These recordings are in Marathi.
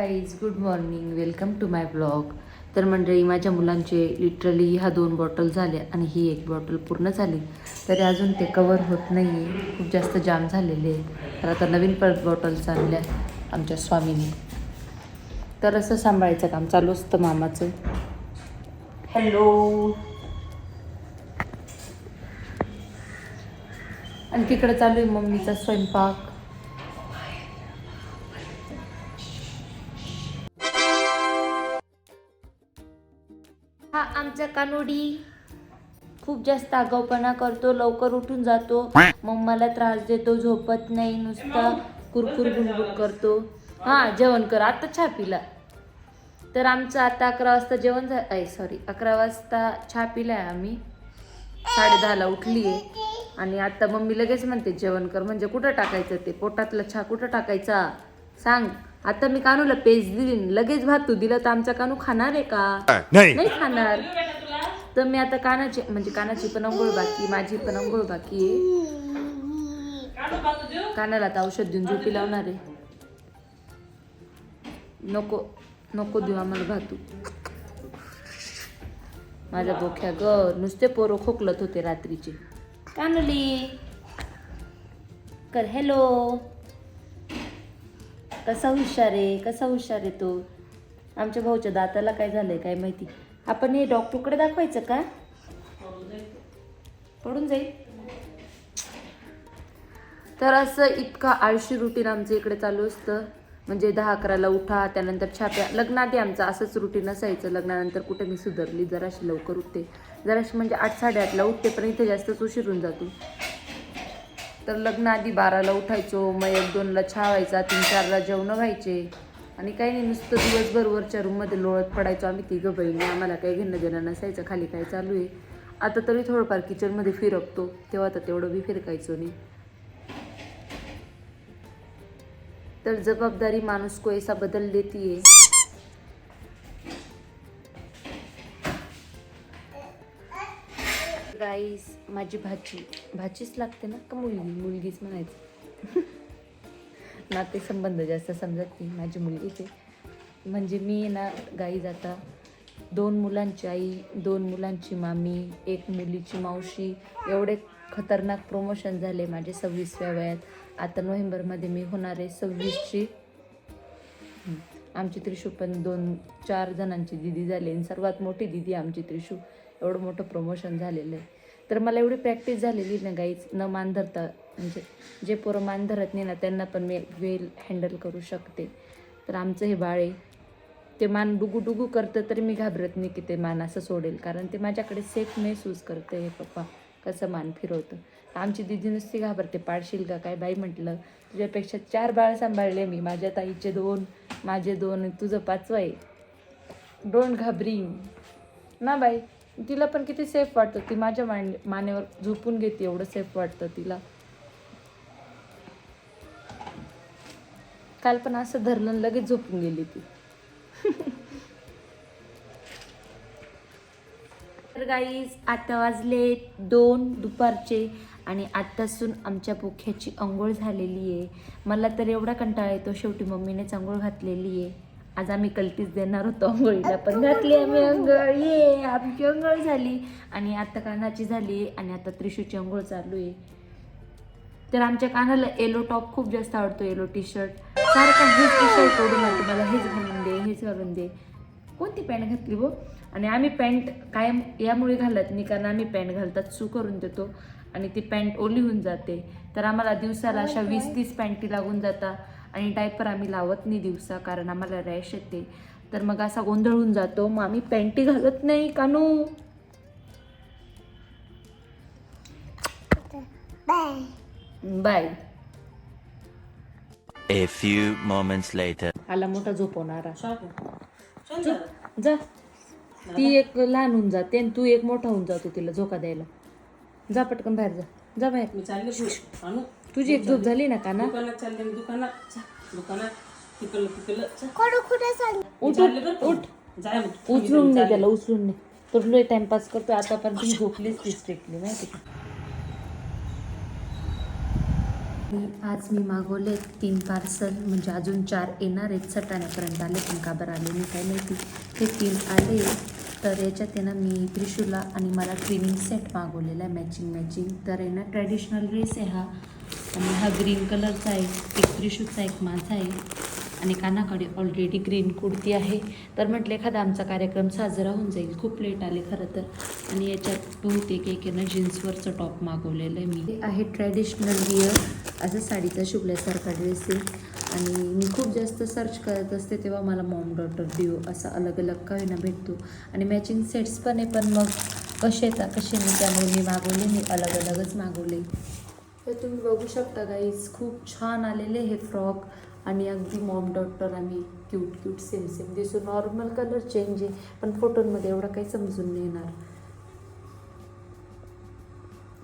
Guys good morning welcome to my blog तर मंडळी माझ्या मुलांचे लिटरली ह्या दोन बॉटल झाल्या आणि ही एक बॉटल पूर्ण झाली. तरी अजून ते कवर होत नाही आहे खूप जास्त जाम झालेले आहे तर आता नवीन परत बॉटल्स आणल्या आमच्या स्वामीने. तर असं सांभाळायचं काम चालू असतं मामाचं. हॅलो आणि तिकडं चालू आहे मम्मीचा स्वयंपाक. हा आमचा कानोडी. खूप जास्त आगाऊपणा करतो लवकर उठून जातो. मग मला त्रास देतो झोपत नाही नुसता कुरकुर गुणगुण करतो. हा जेवण कर आता छा पिला. तर आमचं आता अकरा वाजता जेवण झालं सॉरी अकरा वाजता छापिला आहे आम्ही. साडे दहाला उठली आहे आणि आता मम्मी लगेच म्हणते जेवण कर म्हणजे कुठं टाकायचं ते? पोटातला छा कुठं टाकायचा? सांग. आता मी कानूला पेज दिली लगेच भात तू दिला तर आमचा कानू खाणार आहे का? नाही. नाही खाणार. तर मी आता कानाची म्हणजे कानाची पण अंघोळ बाकी माझी पण अंघोळ बाकी आहे. कानाला आता औषध देऊन झोपी लावणार आहे. नको नको देऊ आम्हाला भातू. माझ्या बोख्या ग नुसते पोरं खोकलत होते रात्रीचे. कानली. कर हॅलो कसा हुशार आहे? कसा हुशार आहे तो? आमच्या भाऊच्या दाताला काय झालं आहे काय माहिती? आपण हे डॉक्टरकडे दाखवायचं का? पडून जाईल. तर असं इतकं आळशी रुटीन आमचं इकडे चालू असतं. म्हणजे दहा अकराला उठा त्यानंतर छाप्या. लग्नाआधी आमचं असंच रुटीन असायचं लग्नानंतर कुठे मी सुधारली जराशी लवकर उठते. जराशी म्हणजे आठ साडेआठला उठते पण इथे जास्तच उशीर होऊन जातो. तर लग्न आधी बाराला उठायचो मग एक दोनला चहा व्हायचा तीन चारला जेवणं व्हायचे. आणि काही नाही नुसतं दिवसभर वरच्या रूममध्ये लोळत पडायचो आम्ही तिघं बहिणी. आम्हाला काही घेणं देणं नसायचं खाली काय चालू आहे. आता तरी थोडंफार किचनमध्ये फिरकतो. तेव्हा तर तेवढं बी फिरकायचो नाही. तर जबाबदारी माणूस को ऐसा बदल देती है आईस माझी भाजी भाजीच लागते ना का मुलगी? मुलगीच म्हणायचं. नाते संबंध जास्त समजत नाही माझी मुलगीच आहे म्हणजे मी ना गाई जाता दोन मुलांची आई दोन मुलांची मामी एक मुलीची मावशी एवढे खतरनाक प्रमोशन झाले माझे सव्वीसव्या वयात. आता नोव्हेंबरमध्ये मी होणार आहे सव्वीसची. आमची त्रिशू पण दोन चार जणांची दिदी झाली आणि सर्वात मोठी दिदी आमची त्रिशू एवढं मोठं प्रमोशन झालेलं आहे. तर मला एवढी प्रॅक्टिस झालेली ना गाईच न मान धरता म्हणजे जे पोरं मान धरत नाही ना त्यांना पण मी वेल हँडल करू शकते. तर आमचं हे बाळ आहे. ते मान डुगू डुगू करतं तरी मी घाबरत नाही की ते मान असं सोडेल. कारण ते माझ्याकडे सेफ महसूस करतं हे पप्पा कसं मान फिरवतं. आमची दिदी नुसती घाबरते पाडशील का काय? बाई म्हटलं तुझ्यापेक्षा चार बाळ सांभाळले मी माझ्या ताईचे दोन माझे दोन तुझं पाचवं आहे. डोंट घाबरी ना बाई? तिला पण किती सेफ वाटतं? ती माझ्या मान मानेवर झोपून घेते एवढं सेफ वाटतं तिला. काल पण असं धरलं लगेच झोपून गेली ती. तर गाईज आता वाजले दोन दुपारचे आणि आत्तासून आमच्या पोख्याची अंघोळ झालेली आहे. मला तर एवढा कंटाळा येतो शेवटी मम्मीनेच अंघोळ घातलेली आहे. आज आम्ही कलतीच देणार होतो अंघोळीला पण घातली आम्ही अंघोळ ये आमची अंघोळ झाली. आणि आता कानाची झाली आणि आता त्रिशूची अंघोळ चालू आहे. तर आमच्या कानाला येलो टॉप खूप जास्त आवडतो येलो टी शर्ट सारखा हेच टी शर्ट करून तुम्हाला हेच घालून दे हेच घालून दे. कोणती पॅन्ट घातली बो? आणि आम्ही पॅन्ट कायम यामुळे घालत नाही कारण आम्ही पॅन्ट घालतात सू करून देतो. आणि ती पॅन्ट ओली होऊन जाते. तर आम्हाला दिवसाला अशा वीस तीस पॅन्टी लागून जातात आणि डायपर आम्ही लावत नाही दिवसा कारण आम्हाला रॅश येते. तर मग असा गोंधळ होऊन जातो. मग आम्ही पॅन्टी घालत नाही कानू. Bye A few moments later. आला मोठा झोपवणारा जा. जा. ती एक लहान होऊन जाते आणि तू एक मोठा होऊन जातो तिला झोका द्यायला. जा पटकन बाहेर जा. जा बाहेर. मी चालले पुढे. आणू. तुझी एक झोप झाली ना का ना दुकानात चालले मी दुकानात. जा, दुकानात. तिकडलं तिकडलं. जा. उठ चालले बरं का? उठ. जाय मग उचलून नाही त्याला उचलून नाही तर लय टाइमपास करतोय आता पण ती झोपलीच ती स्ट्रिक्टली माहिती का? आज मी मागवले तीन पार्सल म्हणजे अजून चार येणार आहेत सटाण्यापर्यंत आले पण का बरं आले मी काय माहिती. हे तीन आले तर याच्यात आहे ना मी त्रिशूला आणि मला ट्रेनिंग सेट मागवलेला आहे मॅचिंग मॅचिंग तर आहे ना ट्रॅडिशनल ड्रेस आहे हा. आणि हा ग्रीन कलरचा आहे एक त्रिशूचा एक माझा आहे. आणि कानाकडे ऑलरेडी ग्रीन कुर्ती आहे. तर म्हटलं एखादा आमचा कार्यक्रम साजरा होऊन जाईल. खूप लेट आले खरं तर. आणि याच्यात बहुतेक एक आहे ना जीन्सवरचं टॉप मागवलेलं आहे मी. आहे ट्रॅडिशनल वियर असं साडीचा शिवल्यासारखा ड्रेस आहे. आणि मी खूप जास्त सर्च करत असते तेव्हा मला मॉम डॉटर डिओ असा अलग अलग काही ना भेटतो. आणि मॅचिंग सेट्स पण आहे पण मग कसे येतात कसे नाही त्यामुळे मी मागवले. मी अलग अलगच मागवले. तर तुम्ही बघू शकता गाईज खूप छान आलेले हे फ्रॉक. आणि अगदी मॉम डॉक्टर आम्ही क्यूट क्यूट सेम सेम दिसू नॉर्मल कलर चेंज आहे पण फोटोंमध्ये एवढं काही समजून नाही येणार.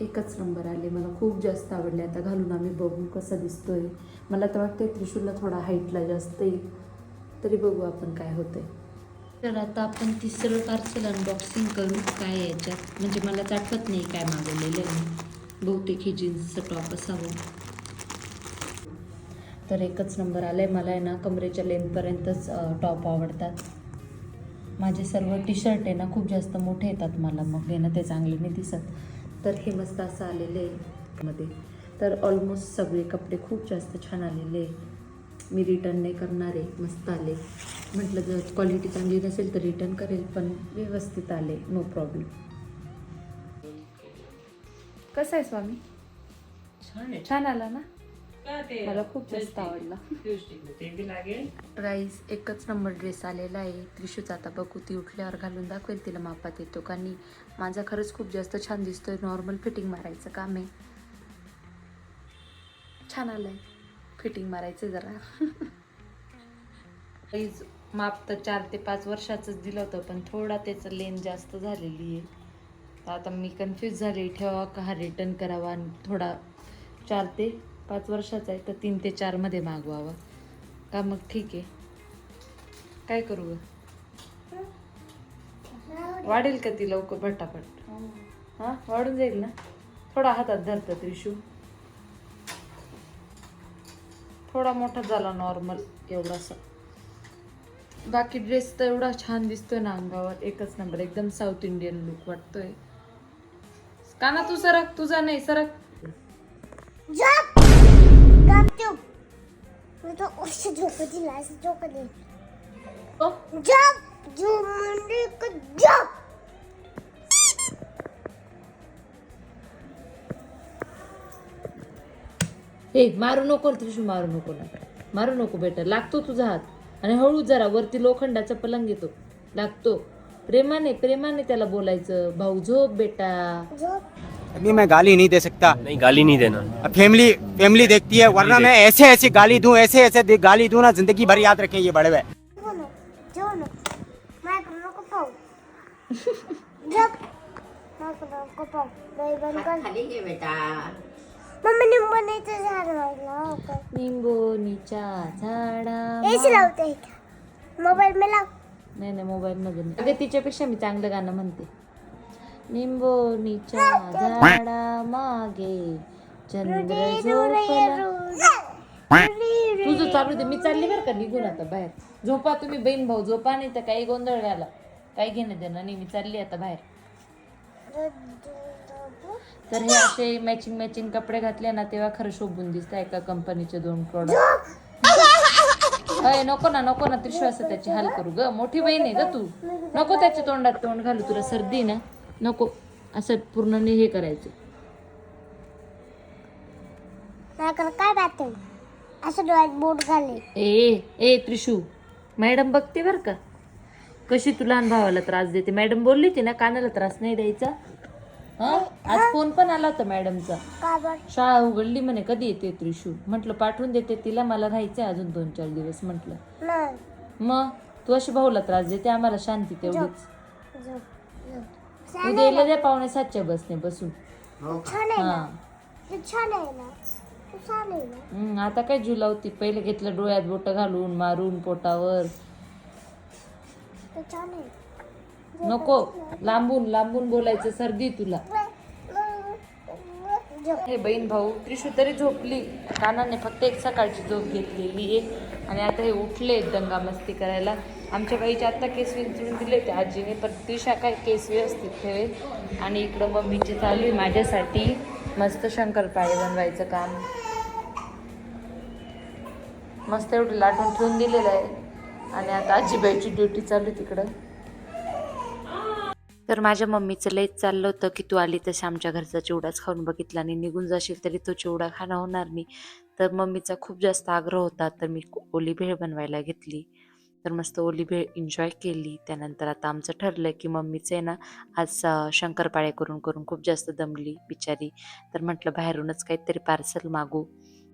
एकच नंबर आले मला खूप जास्त आवडले. आता घालून आम्ही बघू कसा दिसतोय. मला तर वाटतंय त्रिशूलला थोडा हाईटला जास्त येईल. तरी बघू आपण काय होतंय. तर आता आपण तिसरं पार्सल अनबॉक्सिंग करू. काय याच्यात? म्हणजे मलाच आठवत नाही काय मागवलेलं आहे. बहुतेक ही जीन्सचं टॉप असावं. तर एकच नंबर आलाय. मला आहे ना कमरेच्या लेंथपर्यंतच टॉप आवडतात. माझे सर्व टी शर्ट आहे ना खूप जास्त मोठे येतात मला. मग आहे ना ते चांगले नाही दिसत. तर हे मस्त असं आलेलं आहे मध्ये. तर ऑलमोस्ट सगळे कपडे खूप जास्त छान आलेले मी रिटर्न नाही करणार आहे. मस्त आले. म्हटलं जर क्वालिटी चांगली नसेल तर रिटर्न करेल पण व्यवस्थित आले. नो प्रॉब्लेम कसं आहे स्वामी? छान आहे. छान आला ना? का ते? मला खूप जास्त आवडला. ते बी लागेल. राईस एकच नंबर ड्रेस आलेला आहे. त्रिशूचा आता बघू ती उठल्यावर घालून दाखवेल तिला मापात येतो कारण माझा खरंच खूप जास्त छान दिसतोय. नॉर्मल फिटिंग मारायचं काम आहे. छान आलंय. फिटिंग मारायचं जरा. राईस माप तर चार ते पाच वर्षाचंच दिलं होतं पण थोडा त्याचं लेन जास्त झालेली आहे. तर आता मी कन्फ्यूज झाले. ठेवा का हा रिटर्न करावा? आणि थोडा चार ते पाच वर्षाचा आहे तर तीन ते चारमध्ये मागवावा. का मग ठीक आहे. काय करू ग? वाढेल का ती लवकर? पटापट. हां वाढून जाईल ना? थोडा हातात धरतं त्रिशू थोडा मोठा झाला नॉर्मल एवढासा. बाकी ड्रेस तर एवढा छान दिसतोय ना अंगावर. एकच नंबर एकदम साऊथ इंडियन लुक वाटतोय. काना तू सरक तुझा नाही सरक. झोप. मी तो ओ, जो म्हणजे झोप. ए मारू नको रे त्रिशू मारू नको ना. मारू नको बेटा लागतो तुझा हात. आणि हळू जरा वरती लोखंडाचा पलंग येतो. लागतो. प्रेमाने प्रेमाने त्याला बोलायचं भाऊ झोप बेटा. झोप अभी मैं गाली नहीं दे सकता। नहीं गाली नहीं देना। अब फैमिली फैमिली देखती है वरना मैं ऐसे ऐसे गाली दूं ऐसे ऐसे दे- गाली दूं ना जिंदगी भर याद रखें ये बड़े हुए बाई बंद कर। खाली घे बेटा। मम्मी ने बनायचं झाड लावलं निंबोनीच्या झाडा एसी लावते मोबाईल में लाव नाही नाही मोबाईल मध्ये नाही. अगं तिच्यापेक्षा मी चांगलं गाणं म्हणते. निंबोनीच्या झाडा मागे चंद्र झोपला. तुझं चालू दे मी चालली बरं का निघून आता बाहेर. झोपा तुम्ही बहीण भाऊ झोपा नाही तर काही गोंधळ घाला काही घेणं देणं नाही मी चालली आता बाहेर. तर हे असे मॅचिंग मॅचिंग कपडे घातले ना तेव्हा खरं शोभून दिसत एका कंपनीचे दोन प्रोडक्ट अय नको ना नको ना त्रिश्वास त्याची हाल करू ग. मोठी बहीण आहे ग तू. नको त्याच्या तोंडात तोंड घालू तुला सर्दी ना. नको. असं पूर्ण हे करायचं. काय बात असं डोळ्यात बोट घाले. ए ए त्रिशू. मॅडम बघते बर का. कशी तू लहान भावाला त्रास देते. मॅडम बोलली होती ना कानाला त्रास नाही द्यायचा. हा? आज फोन पण आला होता मॅडमचा शाळा उघडली म्हणे कधी येते त्रिशू म्हटलं पाठवून देते तिला मला राहायचंय अजून दोन चार दिवस म्हटलं. मग? तू अशी भाऊला त्रास देते आम्हाला शांती तेवढीच. उद्या येईल द्या पावणे सातच्या बसने बसून. छान आहे ना? हा. तू छान आहे ना? तू छान आहे ना? हम्म, आता काय जुला होती पहिले घेतलं डोळ्यात बोट घालून मारून पोटावर. तू छान आहे. नको लांबून लांबून बोलायचं सर्दी तुला. हे बहीण भाऊ त्रिशू तरी झोपली. कानाने फक्त एक सकाळची झोप घेतलेली आहे. आणि आता हे उठले दंगा मस्ती करायला. आमच्या बाईचे आत्ता केस विंचून दिले ते आजीने पण त्रिशा काय केस व्यवस्थित ठेवेल? आणि इकडं मम्मीची चालू आहे माझ्यासाठी. मस्त शंकरपाळे बनवायचं काम. मस्त एवढं लाटून ठेवून दिलेलं आहे. आणि आता आजीबाईची ड्युटी चालू आहे तिकडं. तर माझ्या मम्मीचं लयच चाललं होतं की तू आली तशी आमच्या घरचा चिवडाच खाऊन बघितला आणि निघून जाशील तरी तो चिवडा खाणं होणार नाही. तर मम्मीचा खूप जास्त आग्रह होता तर मी ओली भेळ बनवायला घेतली. तर मस्त ओली भेळ एन्जॉय केली. त्यानंतर आता आमचं ठरलं की मम्मीचं आहे ना आज शंकरपाळ्या शंकरपाळे करून करून खूप जास्त दमली बिचारी. तर म्हटलं बाहेरूनच काहीतरी पार्सल मागू.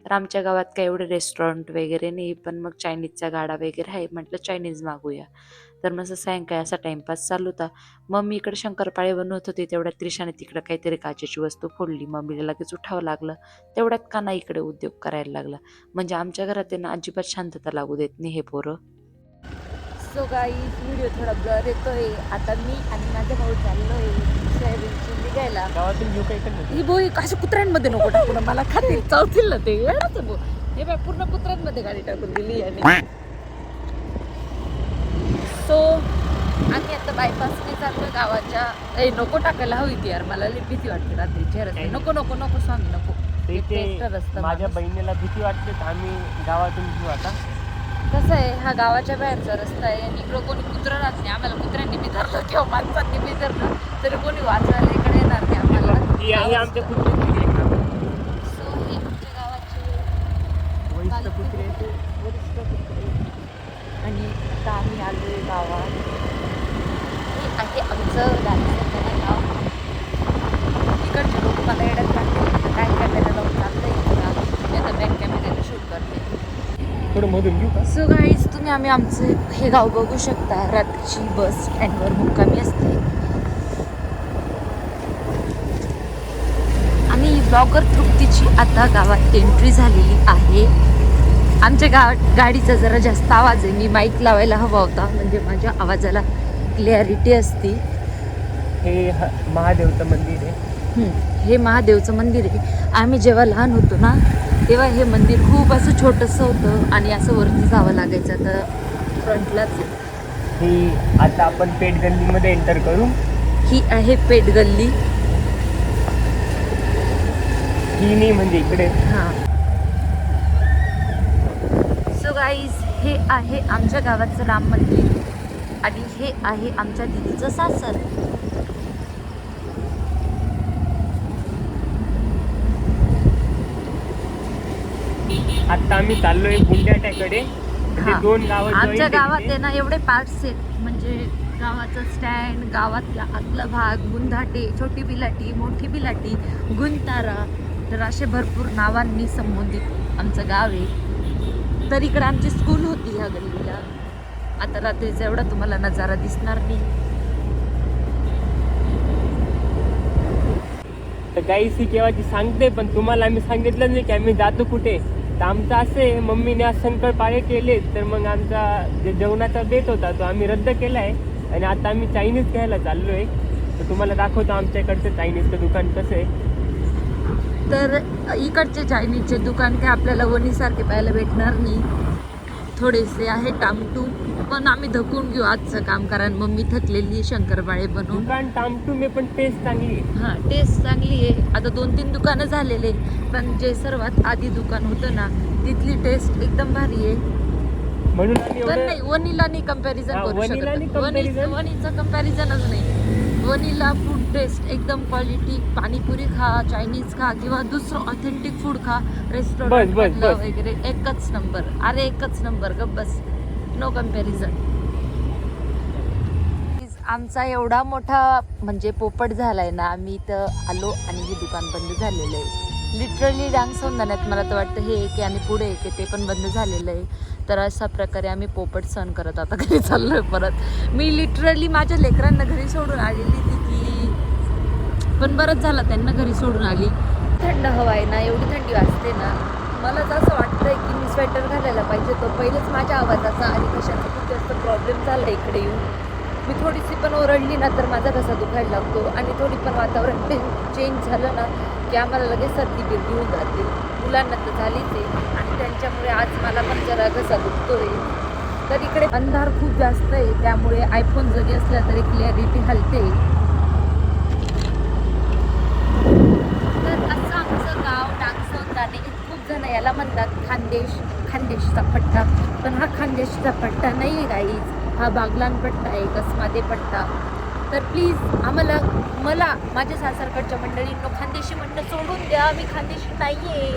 तर आमच्या गावात काही एवढे रेस्टॉरंट वगैरे नाही पण मग चायनीजचा गाडा वगैरे आहे म्हटलं चायनीज मागूया. तर मग असं सायंकाळी असा टाइमपास चालू होता. मम्मी इकडे शंकरपाळे बनवत होते तेवढ्यात त्रिशाने तिकडे काहीतरी काचेची वस्तू फोडली. मम्मीला लगेच उठावं लागलं. तेवढ्यात काना इकडे उद्योग करायला लागला. म्हणजे आमच्या घरात आहे ना अजिबात शांतता लागू देत नाही हे पोरं. सो गाई व्हिडिओ थोडा ब्लर येतोय. आता मी आणि माझा भाऊ चाललोय सोयाबीनची निघायला. ही अशा कुत्र्यांमध्ये नको टाकू ना. मला खातील चावतील ना ते. हे बाय पूर्ण कुत्र्यांमध्ये गाडी टाकून दिली आणि सो आम्ही आता बायपासने चाललो गावाच्या. ए नको टाकायला हवी ती यार. मला लई भीती वाटते रात्रीच्या रस्ते नको नको नको स्वामी नको. रस्ता माझ्या माणूस. बहिणीला भीती वाटते तर आम्ही गावातून घेऊ आता. कसं आहे हा गावाच्या बाहेरचा रस्ता आहे आणि इकडं कोणी कुत्रं राहत नाही. आम्हाला कुत्र्यांनी बी धरलं किंवा माणसांनी बी धरलं तरी कोणी वाचवायला इकडे येणार नाही. ही आम्हाला आमच्या So, हे आमच्या गावाचे वैशिष्ट्य कुत्रे आहेत ते. वरिष्ठ कुत्रे. आणि आता आम्ही आलोय गावात हे आहे आमचं राजस्थान गाव इकडचे लोक मला येण्यात लागते काय कॅमेरा लावून चाललंय इकडं. मी आता बॅक कॅमेऱ्याने शूट करते. सो गाईज तुम्ही आम्ही आमचे हे गाव बघू शकता. रात्रीची बस स्टँडवर मुक्कामी असते. आणि ब्लॉगर तृप्तीची आता गावात एंट्री झालेली आहे. आमच्या गावात गाडीचा जरा जास्त आवाज आहे. मी माईक लावायला हवा होता. म्हणजे माझ्या आवाजाला क्लॅरिटी असती. हे ह- महादेवचं मंदिर आहे. हे महादेवचं मंदिर आहे. आम्ही जेव्हा लहान होतो ना तेव्हा हे मंदिर खूप असं छोटंसं होतं आणि असं वरती जावं लागायचं. तर फ्रंटलाच आहे. ही आता आपण पेठ गल्लीमध्ये एंटर करू. ही आहे पेठ गल्ली. ही नाही म्हणजे इकडे. हां. सो गाईज हे आहे आमच्या गावाचं राम मंदिर. आणि हे आहे आमच्या दिदीचं सासर. आता आम्ही चाललोय बुंड्याट्याकडे. म्हणजे हा. दोन गाव आमच्या गावात आहे ना एवढे पार्ट्स आहेत. म्हणजे गावाचं स्टँड गावातला आतला भाग गुंधाटे छोटी बिलाटी मोठी बिलाटी गुंतारा. तर असे भरपूर नावांनी संबोधित आमचं गाव आहे. तर इकडे आमची स्कूल होती ह्या गल्लीला. आता रात्रीचा एवढा तुम्हाला नजारा दिसणार नाही. तर गाई सी केव्हाची सांगते पण तुम्हाला आम्ही सांगितलं नाही की आम्ही जातो कुठे. तर आमचं असं आहे मम्मीने आज शंकरपाळे केले तर मग आमचा जे जेवणाचा बेत होता तो आम्ही रद्द केला आहे. आणि आता आम्ही चायनीज घ्यायला चाललो आहे तर तुम्हाला दाखवतो आमच्याकडचं चायनीजचं दुकान कसं आहे. तर इकडचे चायनीजचे दुकान काय आपल्याला वणीसारखे पाहायला भेटणार नाही. थोडेसे आहे टामटू. पण आम्ही धकून घेऊ आजचं काम कारण मम्मी थकलेली आहे शंकरपाळे बनवून. दुकान टामटूम आहे पण टेस्ट चांगली आहे. हां टेस्ट चांगली आहे. आता दोन तीन दुकानं झालेले पण जे सर्वात आधी दुकान होतं ना तिथली टेस्ट एकदम भारी आहे. म्हणून आम्ही पण एवढं नाही वनीला नाही कंपॅरिझन हा, करू वनीला नाही. शकत वनी. वनीचं कम्पॅरिझनच नाही. वनीला फूड टेस्ट एकदम क्वालिटी पाणीपुरी खा चायनीज खा किंवा दुसरं ऑथेंटिक फूड खा. रेस्टॉरंट बस, बस. वगैरे एकच नंबर अरे एकच नंबर ग बस. नो कंपॅरिझन आमचा एवढा मोठा म्हणजे पोपट झालाय ना आम्ही इथं आलो आणि हे दुकान बंद झालेलं आहे. लिटरली डांग समजण्यात मला तर वाटतं हे एक आणि पुढे एक आहे ते पण बंद झालेलं आहे. तर अशा प्रकारे आम्ही पोपट सहन करत आता घरी चाललोय परत. मी लिटरली माझ्या लेकरांना घरी सोडून आलेली तिथली पण बरंच झालं त्यांना घरी सोडून आली. थंड हवा आहे ना एवढी थंडी वाजते ना. मला असं वाटतंय की मी स्वेटर घालायला पाहिजे तो पहिलेच माझ्या आवाजाचा आणि कशाचा खूप जास्त प्रॉब्लेम झाला इकडे येऊन. मी थोडीशी पण ओरडली ना तर माझा घसा दुखायला लागतो आणि थोडी पण वातावरण चेंज झालं ना की आम्हाला लगेच सर्दी बिर्दी होऊन जाते. मुलांना तर झालीच आहे आणि त्यांच्यामुळे आज मला पण जरा घसा दुखतोय. तर इकडे अंधार खूप जास्त आहे त्यामुळे आयफोन जरी असला तरी क्लॅरिटी हलते तर असं आमचं गाव डांगसवत आणि खूप जण याला म्हणतात खानदेश खानदेशचा पट्टा. पण हा खानदेशचा पट्टा नाही आहे गाईज हा बागलान पट्टा आहे कसमादे पट्टा. तर प्लीज आम्हाला मला माझ्या सासरकडच्या मंडळींनो खानदेशी म्हणणं सोडून द्या. मी खानदेशी नाही आहे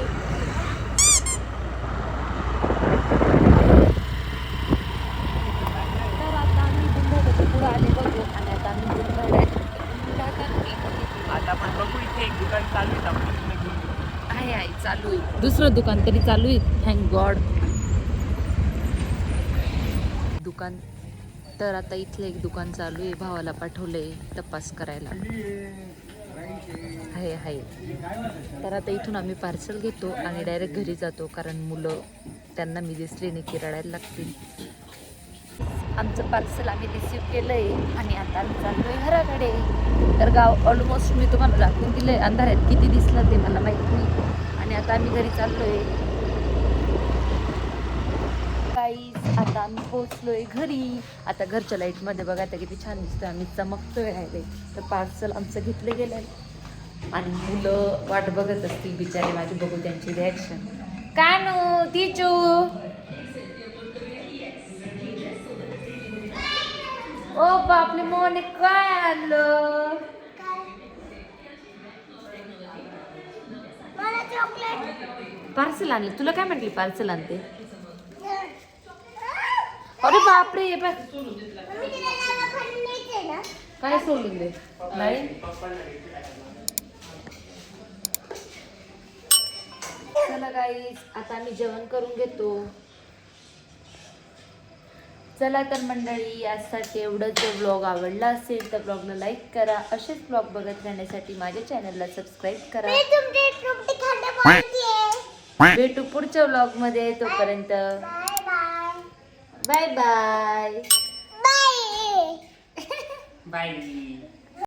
तर आता आम्ही गुंडाळ्याच्या पुढे आले बघू आणि आता आम्ही गुंडाळ्यात गुंडाळ्यात आता आपण बघू इथे एक दुकान चालू आहे आपण इथनं घेऊन येऊ. आहे आहे चालू आहे दुसरं दुकान तरी चालू आहे. थँक गॉड दुकान तर आता इथलं एक दुकान चालू आहे. भावाला पाठवलंय तपास करायला. आहे आहे. तर आता इथून आम्ही पार्सल घेतो आणि डायरेक्ट घरी जातो. कारण मुलं त्यांना मी दिसली नाही की रडायला लागतील. आमचं पार्सल आम्ही रिसिव्ह केलं आहे आणि आता आम्ही चाललो आहे घराकडे तर गाव ऑलमोस्ट मी तुम्हाला दाखवून दिलं आहे अंधारात किती दिसलं ते मला माहीत नाही. आणि आता आम्ही घरी चाललो आहे काहीच आता आम्ही पोचलोय घरी. आता घरच्या लाईटमध्ये बघा आता किती छान दिसतोय. आम्ही चमकतोय आहे तर पार्सल आमचं घेतलं गेलं आणि मुलं वाट बघत असतील बिचारे. माझी बघू त्यांची रिॲक्शन काय नो तिचू. ओ बापले मोने काय आणलं? पार्सल आणलं. तुला काय म्हटली पार्सल आणते? अरे बापरे हे बघ. काय सोडून दे? नाही? चला गाईस आता आम्ही जेवण करून घेतो. चला तर मंडळी यासाठी एवढंच जर ब्लॉग आवडला असेल तर ब्लॉगला लाईक करा. असेच ब्लॉग बघत राहण्यासाठी माझ्या चॅनलला सबस्क्राईब करा. भेटू पुढच्या ब्लॉगमध्ये तोपर्यंत बाय बाय बाय बाय